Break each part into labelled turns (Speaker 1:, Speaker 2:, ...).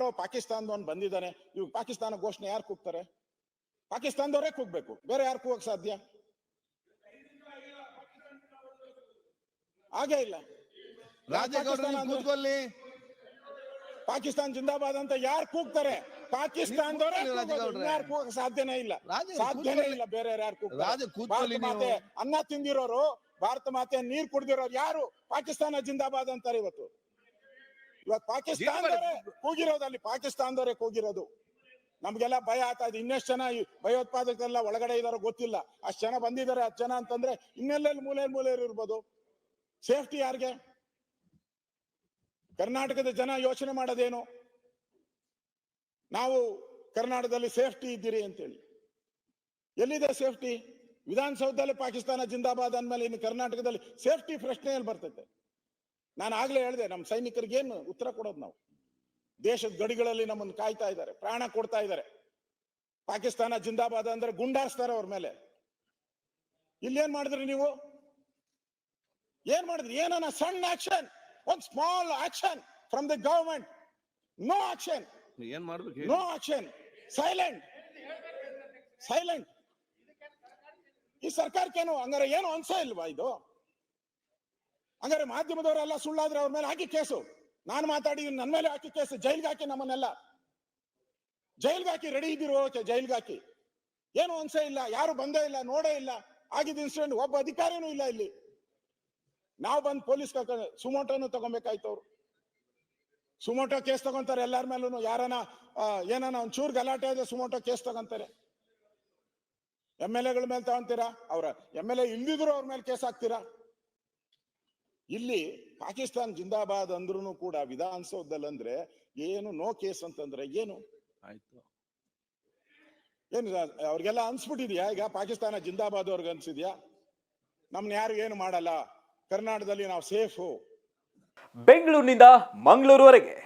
Speaker 1: ಯಾರೋ ಪಾಕಿಸ್ತಾನದವನ್ ಬಂದಿದ್ದಾನೆ ಇವ್ ಪಾಕಿಸ್ತಾನ ಘೋಷಣೆ ಯಾರು ಕೂಗ್ತಾರೆ? ಪಾಕಿಸ್ತಾನದವರೇ ಕೂಗ್ಬೇಕು ಬೇರೆ ಯಾರು ಕೂಗಕ್ ಸಾಧ್ಯ? ಹಾಗೇ ಇಲ್ಲ. ಪಾಕಿಸ್ತಾನ ಜಿಂದಾಬಾದ್ ಅಂತ ಯಾರು ಕೂಗ್ತಾರೆ? ಪಾಕಿಸ್ತಾನದವರೇ ಯಾರು ಕೂಗಕ್ ಸಾಧ್ಯನೇ ಇಲ್ಲ. ಸಾಧ್ಯನೇ ಇಲ್ಲ ಬೇರೆ ಯಾರು. ಅನ್ನ ತಿಂದಿರೋರು ಭಾರತ ಮಾತೆ ನೀರ್ ಕುಡ್ದಿರೋರು ಯಾರು? ಪಾಕಿಸ್ತಾನ ಜಿಂದಾಬಾದ್ ಅಂತಾರೆ ಇವತ್ತು. ಇವತ್ತು ಪಾಕಿಸ್ತಾನದವರೇ ಕೂಗಿರೋದು ಅಲ್ಲಿ ಪಾಕಿಸ್ತಾನದವರೇ ಕೂಗಿರೋದು. ನಮ್ಗೆಲ್ಲ ಭಯ ಆಗ್ತಾ ಇದೆ. ಇನ್ನೆಷ್ಟು ಜನ ಭಯೋತ್ಪಾದಕರೆಲ್ಲ ಒಳಗಡೆ ಇದಾರೋ ಗೊತ್ತಿಲ್ಲ. ಅಷ್ಟು ಜನ ಬಂದಿದ್ದಾರೆ ಹತ್ತು ಜನ ಅಂತಂದ್ರೆ ಇನ್ನೆಲ್ಲೆಲ್ಲಿ ಮೂಲೆ ಮೂಲೆ ಇರ್ಬೋದು. ಸೇಫ್ಟಿ ಯಾರಿಗೆ? ಕರ್ನಾಟಕದ ಜನ ಯೋಚನೆ ಮಾಡೋದೇನು? ನಾವು ಕರ್ನಾಟಕದಲ್ಲಿ ಸೇಫ್ಟಿ ಇದ್ದೀರಿ ಅಂತೇಳಿ. ಎಲ್ಲಿದೆ ಸೇಫ್ಟಿ ವಿಧಾನಸೌಧದಲ್ಲಿ ಪಾಕಿಸ್ತಾನ ಜಿಂದಾಬಾದ್ ಅಂದ್ಮೇಲೆ ಇನ್ನು ಕರ್ನಾಟಕದಲ್ಲಿ ಸೇಫ್ಟಿ ಪ್ರಶ್ನೆಯಲ್ಲಿ ಬರ್ತೈತೆ. ನಾನು ಆಗ್ಲೇ ಹೇಳಿದೆ ನಮ್ಮ ಸೈನಿಕರಿಗೆ ಏನು ಉತ್ತರ ಕೊಡೋದು ನಾವು. ದೇಶದ ಗಡಿಗಳಲ್ಲಿ ನಮ್ಮನ್ನು ಕಾಯ್ತಾ ಇದ್ದಾರೆ ಪ್ರಾಣ ಕೊಡ್ತಾ ಇದ್ದಾರೆ. ಪಾಕಿಸ್ತಾನ ಜಿಂದಾಬಾದ್ ಅಂದ್ರೆ ಗುಂಡಾರಿಸ್ತಾರೆ ಅವ್ರ ಮೇಲೆ. ಇಲ್ಲೇನ್ ಮಾಡಿದ್ರಿ ನೀವು? ಏನ್ ಮಾಡಿದ್ರಿ? ಏನನ್ನ ಸಣ್ಣ ಆಕ್ಷನ್ ಒಂದ್ small action from the government no action
Speaker 2: ಏನ್ ಮಾಡ್ಬೇಕು
Speaker 1: ನೋ ಆಕ್ಷನ್ ಸೈಲೆಂಟ್ ಸೈಲೆಂಟ್ ಈ ಸರ್ಕಾರಕ್ಕೇನು ಹಂಗಾರೆ ಏನು ಅನ್ಸ ಇಲ್ವಾ ಇದು? ಹಂಗಾರೆ ಮಾಧ್ಯಮದವರೆಲ್ಲ ಸುಳ್ಳಾದ್ರೆ ಅವ್ರ ಮೇಲೆ ಹಾಕಿ ಕೇಸು. ನಾನು ಮಾತಾಡಿ ನನ್ನ ಮೇಲೆ ಹಾಕಿ ಕೇಸು. ಜೈಲ್ಗೆ ಹಾಕಿ ನಮ್ಮನ್ನೆಲ್ಲ. ಜೈಲ್ಗೆ ಹಾಕಿ ರೆಡಿ ಇದ್ದೀರೋ ಓಕೆ, ಜೈಲ್ಗೆ ಹಾಕಿ. ಏನು ಅನ್ಸೇ ಇಲ್ಲ, ಯಾರು ಬಂದೇ ಇಲ್ಲ, ನೋಡೇ ಇಲ್ಲ. ಆಗಿದ್ದ ಇನ್ಸಿಡೆಂಟ್ ಒಬ್ಬ ಅಧಿಕಾರಿನೂ ಇಲ್ಲ ಇಲ್ಲಿ. ನಾವು ಬಂದು ಪೊಲೀಸ್ ಕರ್ಕೊಂಡು ಸುಮೋಟೋನು ತಗೊಬೇಕಾಯ್ತು ಅವ್ರು. ಸುಮೋಟೋ ಕೇಸ್ ತಗೊಂತಾರೆ ಎಲ್ಲಾರ ಮೇಲೂ ಯಾರನ ಏನಾನ ಒಂದ್ ಚೂರ್ ಗಲಾಟೆ ಇದೆ ಸುಮೋಟೋ ಕೇಸ್ ತಗೊಂತಾರೆ. ಎಂ ಎಲ್ ಎಗಳ ಮೇಲೆ ತಗೊಂತೀರಾ? ಅವ್ರ ಎಂ ಎಲ್ ಎ ಇಲ್ದಿದ್ರು ಅವ್ರ ಮೇಲೆ ಕೇಸ್ ಹಾಕ್ತೀರಾ? ಇಲ್ಲಿ ಪಾಕಿಸ್ತಾನ್ ಜಿಂದಾಬಾದ್ ಅಂದ್ರೂ ಕೂಡ ವಿಧಾನಸೌಧದಲ್ಲಿ ಅಂದ್ರೆ ಏನು ನೋ ಕೇಸ್ ಅಂತಂದ್ರೆ ಏನು?
Speaker 2: ಆಯ್ತು.
Speaker 1: ಏನು ಅವ್ರಿಗೆಲ್ಲ ಅನ್ಸ್ಬಿಟ್ಟಿದ್ಯಾ ಈಗ? ಪಾಕಿಸ್ತಾನ ಜಿಂದಾಬಾದ್ ಅವ್ರಿಗೆ ಅನ್ಸಿದ್ಯಾ? ನಮ್ನ ಯಾರು ಏನು ಮಾಡಲ್ಲ? ಕರ್ನಾಟಕದಲ್ಲಿ ನಾವು ಸೇಫು.
Speaker 3: ಬೆಂಗಳೂರಿನಿಂದ ಮಂಗಳೂರುವರೆಗೆ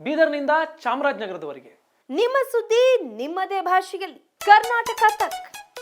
Speaker 3: ಬೀದರ್ನಿಂದ ಚಾಮರಾಜನಗರದವರೆಗೆ.
Speaker 4: ನಿಮ್ಮ ಸುದ್ದಿ ನಿಮ್ಮದೇ ಭಾಷೆಯಲ್ಲಿ. ಕರ್ನಾಟಕ ತಕ್.